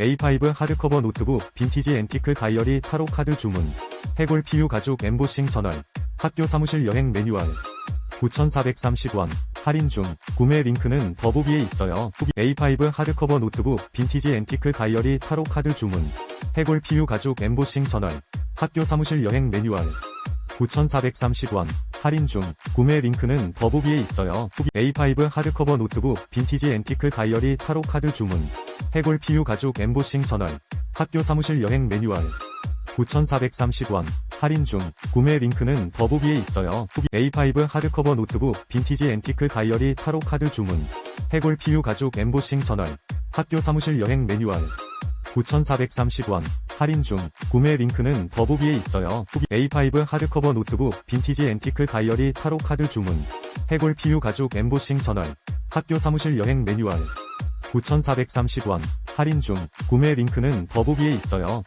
A5 하드커버 노트북 빈티지 앤티크 다이어리 타로 카드 주문. 해골 PU 가죽 엠보싱 저널 학교 사무실 여행 매뉴얼. 9,430원. 할인 중. 구매 링크는 더보기에 있어요. 후기 A5 하드커버 노트북 빈티지 앤티크 다이어리 타로 카드 주문. 해골 PU 가죽 엠보싱 저널 학교 사무실 여행 매뉴얼. 9,430원. 할인 중. 구매 링크는 더보기에 있어요. 후기 A5 하드커버 노트북 빈티지 앤티크 다이어리 타로 카드 주문 해골 PU 가죽 엠보싱 저널 학교 사무실 여행 매뉴얼. 9,430원 할인 중. 구매 링크는 더보기에 있어요. 후기. A5 하드커버 노트북 빈티지 앤티크 다이어리 타로 카드 주문. 해골 PU 가죽 엠보싱 저널 학교 사무실 여행 매뉴얼. 9,430원 할인 중. 구매 링크는 더보기에 있어요. 후기. A5 하드커버 노트북 빈티지 앤티크 다이어리 타로 카드 주문. 해골 PU 가죽 엠보싱 저널 학교 사무실 여행 매뉴얼 9,430원 할인 중 구매 링크는 더보기에 있어요.